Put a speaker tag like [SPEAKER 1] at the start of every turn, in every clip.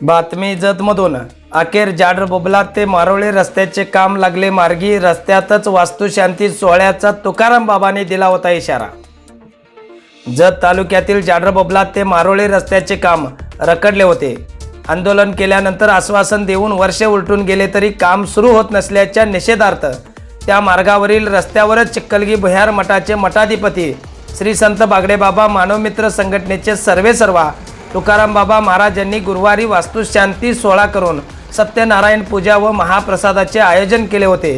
[SPEAKER 1] बातमी जतमधून अखेर जाडर बोबला ते मारोळे रस्त्याचे काम लागले मार्गी. रस्त्यातच वास्तुशांती सोहळ्याचा तुकाराम बाबांनी दिला होता इशारा. जत तालुक्यातील जाडर बोबला ते मारोळे रस्त्याचे काम रखडले होते. आंदोलन केल्यानंतर आश्वासन देऊन वर्ष उलटून गेले तरी काम सुरू होत नसल्याच्या निषेधार्थ त्या मार्गावरील रस्त्यावरच चिक्कलगी भुयार मठाचे मठाधिपती श्री संत बागडेबाबा मानवमित्र संघटनेचे सर्वेसर्वा तुकाराम बाबा महाराज यांनी गुरुवारी वास्तुशांती सोहळा करून सत्यनारायण पूजा व महाप्रसादाचे आयोजन केले होते.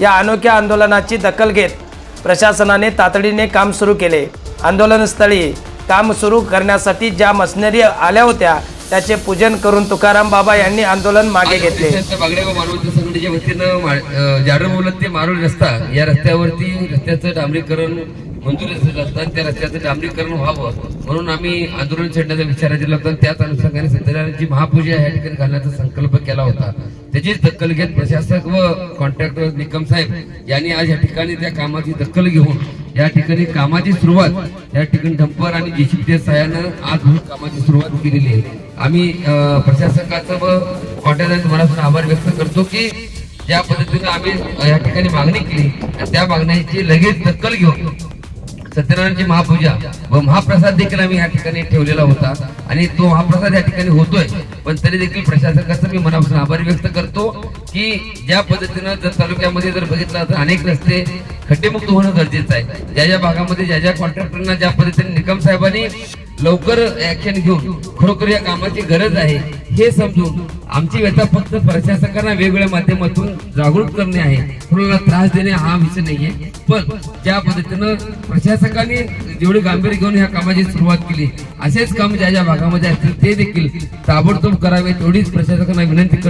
[SPEAKER 1] या अनोख्या आंदोलनाची दखल घेत प्रशासनाने तातडीने काम सुरू केले. आंदोलनस्थळी काम सुरू करण्यासाठी ज्या मशिनरी आल्या होत्या त्याचे पूजन करून तुकाराम बाबा यांनी आंदोलन मागे घेतले.
[SPEAKER 2] वतीनं ते मारोळ रस्ता या रस्त्यावरती रस्त्याचं डांबरीकरण मंजूर झालं असतं त्या रस्त्याचं डांबरीकरण व्हावं. म्हणून आम्ही आंदोलन छेडण्याचा विचार दिला होता त्याच अनुषंगाने सत्यनारायणची महापूजा या ठिकाणी घालण्याचा संकल्प केला होता. त्याचीच दखल घेत प्रशासक व कॉन्ट्रॅक्टर निकम साहेब यांनी आज या ठिकाणी त्या कामाची दखल घेऊन या ठिकाणी कामाची सुरुवात या ठिकाणी डंपर आणि जेसीबीच्या सहाय्यानं आज कामाची सुरुवात केलेली आहे. आम्ही प्रशासकाचं व कॉन्ट्रॅक्टर मनापासून आभार व्यक्त करतो की ज्या पद्धतीनं आम्ही या ठिकाणी मागणी केली आणि त्या मागण्याची लगेच दखल घेऊन सत्यनारायणची महापूजा व महाप्रसाद देखील आम्ही या ठिकाणी ठेवलेला होता. आणि तो महाप्रसाद या ठिकाणी होतोय. पण तरी देखील प्रशासकाचा मी मनापासून आभार व्यक्त करतो की ज्या पद्धतीनं जर तालुक्यामध्ये जर बघितलं तर अनेक रस्ते खड्डेमुक्त होणं गरजेचं आहे. ज्या ज्या भागामध्ये ज्या ज्या कॉन्ट्रॅक्टरना ज्या पद्धतीने निकम साहेबांनी लवकर ऍक्शन घेऊन खरोखर या कामाची गरज आहे हे समजून आमची व्यथा फक्त प्रशासकांना वेगवेगळ्या माध्यमातून जागृत करणे आहे. कोणाला त्रास देणे हा विषय नाहीये. पण ज्या पद्धतीनं प्रशासकांनी जेवढे गांभीर्य घेऊन ह्या कामाची सुरुवात केली असेच काम ज्या ज्या भागामध्ये असतील ते देखील ताबडतोब करावे तेवढीच प्रशासकांना विनंती करतो.